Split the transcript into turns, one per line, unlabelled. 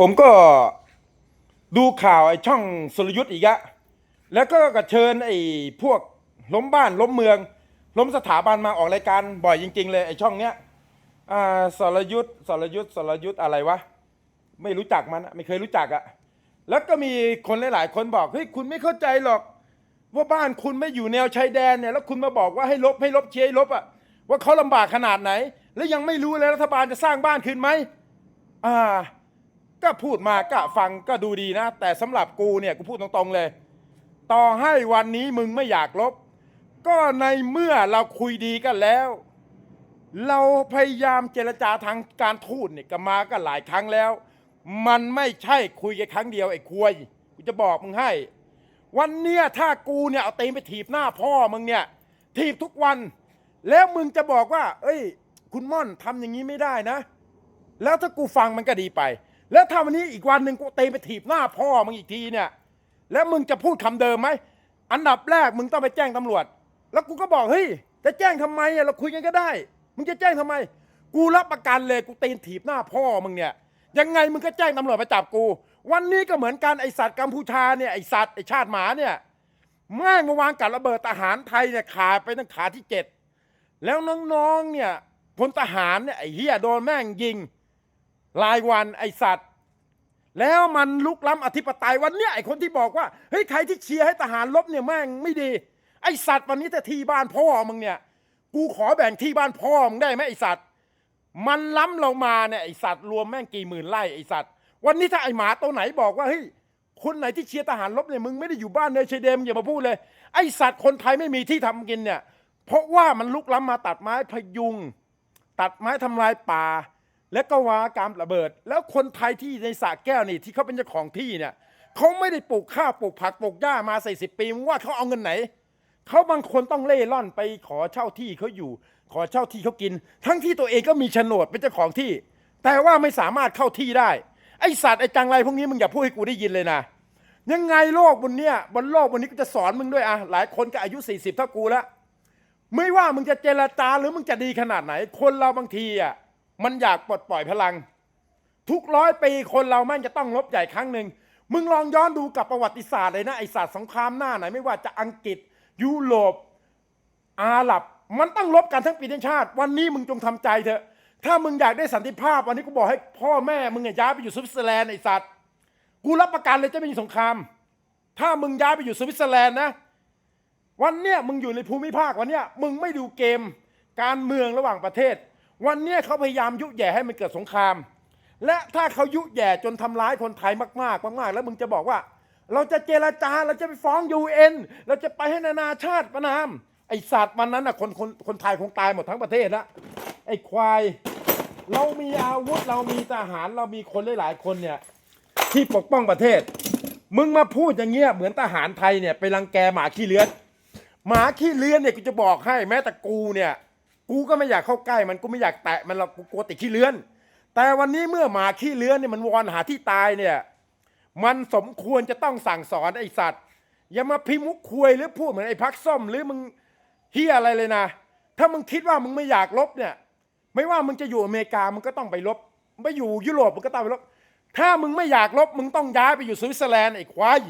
ผมก็ดูข่าวไอ้ช่องสรยุทธ์อีกอะแล้วก็กระเชิญไอ้พวกล้มบ้านล้มเมือง ล้มสถาบันมาออกรายการบ่อยจริง ๆ เลยไอ้ช่องเนี้ยอ่าสรยุทธ์สรยุทธ์สรยุทธ์อะไรวะ ไม่รู้จักมันไม่เคยรู้จักอะแล้วก็มีคนหลาย ๆ คนบอกเฮ้ยคุณไม่เข้าใจหรอก ว่าบ้านคุณไม่อยู่แนวชายแดนเนี่ยแล้วคุณมาบอกว่าให้ลบให้ลบเชียร์ลบอะว่าเขาลำบากขนาดไหน แล้วยังไม่รู้เลยรัฐบาลจะสร้างบ้านคืนไหมอ่า ก็พูดมาก็ฟังก็ดูดีนะ แต่สำหรับกูเนี่ยกูพูดตรงๆเลย ต่อให้วันนี้มึงไม่อยากลบ ก็ในเมื่อเราคุยดีกันแล้ว เราพยายามเจรจาทางการทูตเนี่ยกันมาก็หลายครั้งแล้ว มันไม่ใช่คุยแค่ครั้งเดียวไอ้ควยกูจะบอกมึงให้ วันเนี้ยถ้ากูเนี่ยเอาเตีนไปถีบหน้าพ่อมึงเนี่ยถีบทุกวัน แล้วมึงจะบอกว่า เอ้ย คุณม่อนทำอย่างนี้ไม่ได้นะ แล้วถ้ากูฟังมันก็ดีไป แล้วถ้าวันนี้อีกวันหนึ่งกูเตะไปถีบหน้าพ่อมึงอีกทีเนี่ย แล้วมึงจะพูดคำเดิมไหม อันดับแรกมึงต้องไปแจ้งตำรวจ แล้วกูก็บอกเฮ้ยจะแจ้งทำไมอะเราคุยกันก็ได้ มึงจะแจ้งทำไม กูรับประกันเลยกูตีนถีบหน้าพ่อมึงเนี่ย ยังไงมึงก็แจ้งตำรวจมาจับกู วันนี้ก็เหมือนกันไอสัตว์กัมพูชาเนี่ยไอสัตว์ไอชาติหมาเนี่ยแม่งมาวางกับระเบิดทหารไทยเนี่ยขาดไปตั้งขาที่เจ็ดแล้วน้องๆเนี่ยพลทหารเนี่ยไอเฮียโดนแม่งยิง รายวันไอสัตว์ แล้วมันลุกล้ำอธิปไตยวันเนี้ยไอคนที่บอกว่าเฮ้ยใครที่เชียร์ให้ทหารลบเนี่ยแม่งไม่ดี ไอสัตว์วันนี้แต่ที่บ้านพ่อมึงเนี่ย กูขอแบ่งที่บ้านพ่อมึงได้ไหมไอสัตว์ มันล้ำเรามาเนี่ยไอสัตว์รวมแม่งกี่หมื่นไร่ไอสัตว์ วันนี้ถ้าไอหมาตัวไหนบอกว่าเฮ้ยคนไหนที่เชียร์ทหารลบเนี่ยมึงไม่ได้อยู่บ้านในชายแดมอย่ามาพูดเลย ไอสัตว์คนไทยไม่มีที่ทำกินเนี่ย เพราะว่ามันลุกล้ำมาตัดไม้พยุง ตัดไม้ทำลายป่า และก็วาการระเบิด แล้วคนไทยที่ในสระแก้วนี่ที่เขาเป็นเจ้าของที่เนี่ยเขาไม่ได้ปลูกข้าวปลูกผักปลูกหญ้ามาใส่สิบปีมึงว่าเขาเอาเงินไหนเขาบางคนต้องเล่ร่อนไปขอเช่าที่เขาอยู่ ขอเช่าที่เขากิน ทั้งที่ตัวเองก็มีโฉนดเป็นเจ้าของที่ แต่ว่าไม่สามารถเข้าที่ได้ไอสัตว์ไอจังไรพวกนี้มึงอย่าพูดให้กูได้ยินเลยนะยังไงโลกบนเนี้ยบนโลกบนนี้ก็จะสอนมึงด้วยอะหลายคนก็อายุ 40 เท่ากูแล้วไม่ว่ามึงจะเจรจาหรือมึงจะดีขนาดไหน คนเราบางทีอะ มันอยากปลดปล่อยพลัง ทุกร้อยปีคนเราแม่งจะต้องลบใหญ่ครั้งหนึ่งมึงลองย้อนดูกับประวัติศาสตร์เลยนะไอศาสตร์สงครามหน้าไหนไม่ว่าจะอังกฤษ ยุโรปอาหรับ มันต้องลบกันทั้งปีทั้งชาติ วันนี้มึงจงทำใจเถอะ ถ้ามึงอยากได้สันติภาพ วันนี้กูบอกให้พ่อแม่มึงย้ายไปอยู่สวิตเซอร์แลนด์ไอสัตว์กูรับประกันเลยจะไม่มีสงคราม ถ้ามึงย้ายไปอยู่สวิตเซอร์แลนด์นะ วันเนี้ยมึงอยู่ในภูมิภาควันเนี้ยมึงไม่ดูเกม การเมืองระหว่างประเทศ วันนี้เขาพยายามยุแย่ให้มันเกิดสงคราม และถ้าเขายุแย่จนทำร้ายคนไทยมากๆมาก ๆ แล้วมึงจะบอกว่า เราจะเจรจาเราจะไปฟ้องยูเอ็นเราจะไปให้นานาชาติประนามไอสัตว์วันนั้นน่ะคนคนคนไทยคงตายหมดทั้งประเทศละไอควาย เรามีอาวุธเรามีทหารเรามีคนหลายๆคนเนี่ยที่ปกป้องประเทศ มึงมาพูดอย่างเงี้ยเหมือนทหารไทยเนี่ยไปรังแกหมาขี้เลื้อน หมาขี้เลื้อนเนี่ยกูจะบอกให้แม้แต่กูเนี่ย กูก็ไม่อยากเข้าใกล้มันกูไม่อยากแตะมันหรอกกูกลัวติดขี้เลื้อน แต่วันนี้เมื่อหมาขี้เลื้อนเนี่ยมันวอนหาที่ตายเนี่ย มันสมควรจะต้องสั่งสอนไอสัตว์ อย่ามาพิมุกควยหรือพูดเหมือนไอพักส้มหรือมึงเฮียอะไรเลยนะ ถ้ามึงคิดว่ามึงไม่อยากลบเนี่ย ไม่ว่ามึงจะอยู่อเมริกามึงก็ต้องไปลบไปอยู่ยุโรปมึงก็ต้องไปลบ ถ้ามึงไม่อยากลบมึงต้องย้ายไปอยู่สวิตเซอร์แลนด์ไอ้ควาย